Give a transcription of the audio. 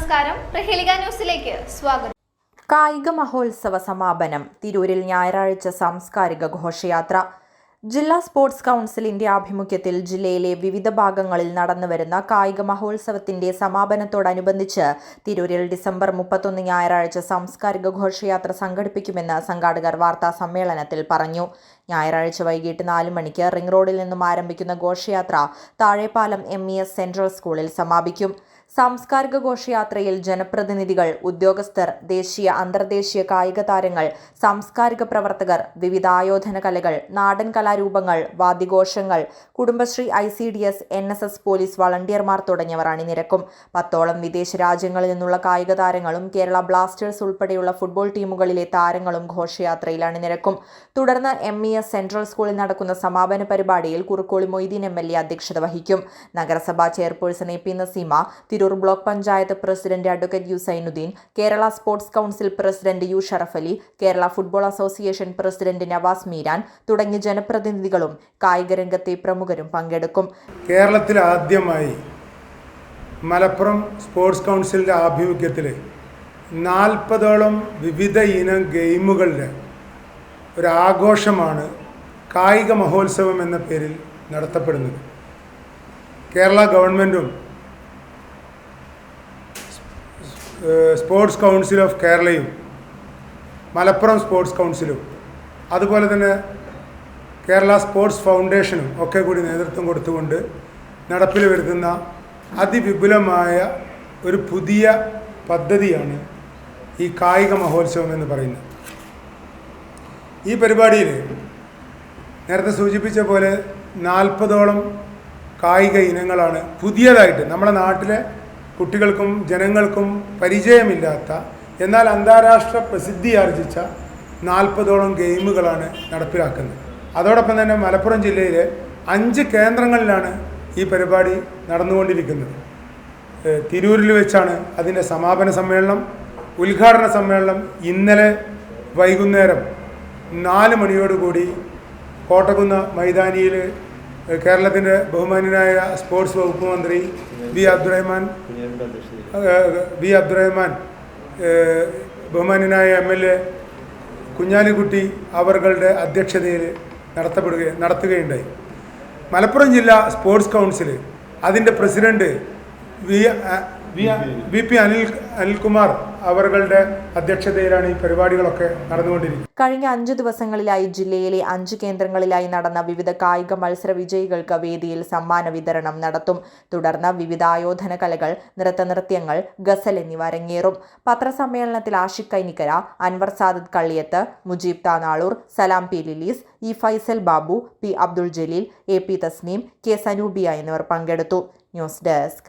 നമസ്കാരം. പ്രഹേലിക ന്യൂസിലേക്ക് സ്വാഗതം. കായിക മഹോത്സവ സമാപനം. തിരൂരിൽ ഞായറാഴ്ച സാംസ്കാരിക ഘോഷയാത്ര. ജില്ലാ സ്പോർട്സ് കൗൺസിലിന്റെ ആഭിമുഖ്യത്തിൽ ജില്ലയിലെ വിവിധ ഭാഗങ്ങളിൽ നടന്നുവരുന്ന കായിക മഹോത്സവത്തിന്റെ സമാപനത്തോടനുബന്ധിച്ച് തിരൂരിൽ ഡിസംബർ മുപ്പത്തൊന്ന് ഞായറാഴ്ച സാംസ്കാരിക ഘോഷയാത്ര സംഘടിപ്പിക്കുമെന്ന് സംഘാടകർ വാർത്താ സമ്മേളനത്തിൽ പറഞ്ഞു. ഞായറാഴ്ച വൈകിട്ട് നാല് മണിക്ക് റിംഗ് റോഡിൽ നിന്നും ആരംഭിക്കുന്ന ഘോഷയാത്ര Thazhepalam M E S central സ്കൂളിൽ സമാപിക്കും. സാംസ്കാരിക ഘോഷയാത്രയിൽ ജനപ്രതിനിധികൾ ഉദ്യോഗസ്ഥർ ദേശീയ അന്തർദേശീയ കായിക താരങ്ങൾ സാംസ്കാരിക പ്രവർത്തകർ വിവിധ ആയോധന കലകൾ നാടൻ കലാരൂപങ്ങൾ വാദ്യഘോഷങ്ങൾ Kudumbashree I C D S N S S police വളണ്ടിയർമാർ തുടങ്ങിയവർ അണിനിരക്കും പത്തോളം വിദേശ രാജ്യങ്ങളിൽ നിന്നുള്ള കായിക താരങ്ങളും കേരള ബ്ലാസ്റ്റേഴ്സ് ഉൾപ്പെടെയുള്ള ഫുട്ബോൾ ടീമുകളിലെ താരങ്ങളും ഘോഷയാത്രയിൽ അണിനിരക്കും തുടർന്ന് എം ഇ എസ് സെൻട്രൽ സ്കൂളിൽ നടക്കുന്ന സമാപന പരിപാടിയിൽ Kurukkoli Moideen M L A അധ്യക്ഷത വഹിക്കും. നഗരസഭാ chairperson A P Naseema Tirur block panchayat president advocate U Sainudheen Kerala sports council president U Sharafali Kerala football association president Navas Meeran തുടങ്ങിയ ജനപ്രതിനിധികളും കായിക രംഗത്തെ പ്രമുഖരും പങ്കെടുക്കും. കേരളത്തിൽ ആദ്യമായി മലപ്പുറം സ്പോർട്സ് കൗൺസിലിന്റെ ആഭിമുഖ്യത്തിൽ നാൽപ്പതോളം വിവിധ ഇനം ഗെയിമുകളുടെ ഒരാഘോഷമാണ് കായിക മഹോത്സവം എന്ന പേരിൽ നടത്തപ്പെടുന്നത്. കേരള ഗവൺമെന്റും സ്പോർട്സ് കൗൺസിൽ ഓഫ് കേരളയും മലപ്പുറം സ്പോർട്സ് കൗൺസിലും അതുപോലെ തന്നെ കേരള സ്പോർട്സ് ഫൗണ്ടേഷനും ഒക്കെ കൂടി നേതൃത്വം കൊടുത്തുകൊണ്ട് നടപ്പിൽ വരുത്തുന്ന അതിവിപുലമായ ഒരു പുതിയ പദ്ധതിയാണ് ഈ കായിക മഹോത്സവം എന്ന് പറയുന്നത്. ഈ പരിപാടിയിൽ നേരത്തെ സൂചിപ്പിച്ച പോലെ നാൽപ്പതോളം കായിക ഇനങ്ങളാണ് പുതിയതായിട്ട് നമ്മുടെ നാട്ടിലെ കുട്ടികൾക്കും ജനങ്ങൾക്കും പരിചയമില്ലാത്ത എന്നാൽ അന്താരാഷ്ട്ര പ്രസിദ്ധി ആർജിച്ച നാൽപ്പതോളം ഗെയിമുകളാണ് നടപ്പിലാക്കുന്നത്. അതോടൊപ്പം തന്നെ മലപ്പുറം ജില്ലയിലെ അഞ്ച് കേന്ദ്രങ്ങളിലാണ് ഈ പരിപാടി നടന്നുകൊണ്ടിരിക്കുന്നത്. തിരൂരിൽ വെച്ചാണ് അതിന്റെ സമാപന സമ്മേളനം ഉദ്ഘാടന സമ്മേളനം ഇന്നലെ വൈകുന്നേരം നാല് മണിയോടുകൂടി കോട്ടകുന്ന മൈതാനിയിൽ കേരളത്തിന്റെ ബഹുമാന്യനായ സ്പോർട്സ് വകുപ്പ് മന്ത്രി വി അബ്ദുറഹ്മാൻ വി അബ്ദുറഹ്മാൻ ബഹുമാന്യനായ എം എൽ എ കുഞ്ഞാലിക്കുട്ടി അവരുടെ അധ്യക്ഷതയിൽ നടത്തപ്പെടുക നടത്തുകയുണ്ടായി. മലപ്പുറം ജില്ലാ സ്പോർട്സ് കൗൺസിൽ അതിന്റെ president V P Anil Anilkumar അവരുടെ അധ്യക്ഷതയിലാണ് ഈ പരിപാടികളൊക്കെ നടന്നുകൊണ്ടിരിക്കുന്നത്. കഴിഞ്ഞ അഞ്ചു ദിവസങ്ങളിലായി ജില്ലയിലെ അഞ്ച് കേന്ദ്രങ്ങളിലായി നടന്ന വിവിധ കായിക മത്സര വിജയികൾക്ക് വേദിയിൽ സമ്മാന വിതരണം നടത്തും. തുടർന്ന് വിവിധ ആയോധന കലകൾ നൃത്തനൃത്യങ്ങൾ ഗസൽ എന്നിവ അരങ്ങേറും. പത്രസമ്മേളനത്തിൽ Ashiq Kainikkara Anwar Sadath Kalliyath Mujeeb Thanalur Salam P Lilees E Faisal Babu P Abdul Jaleel A P Thasneem K Sanubiya എന്നിവർ പങ്കെടുത്തു. News desk.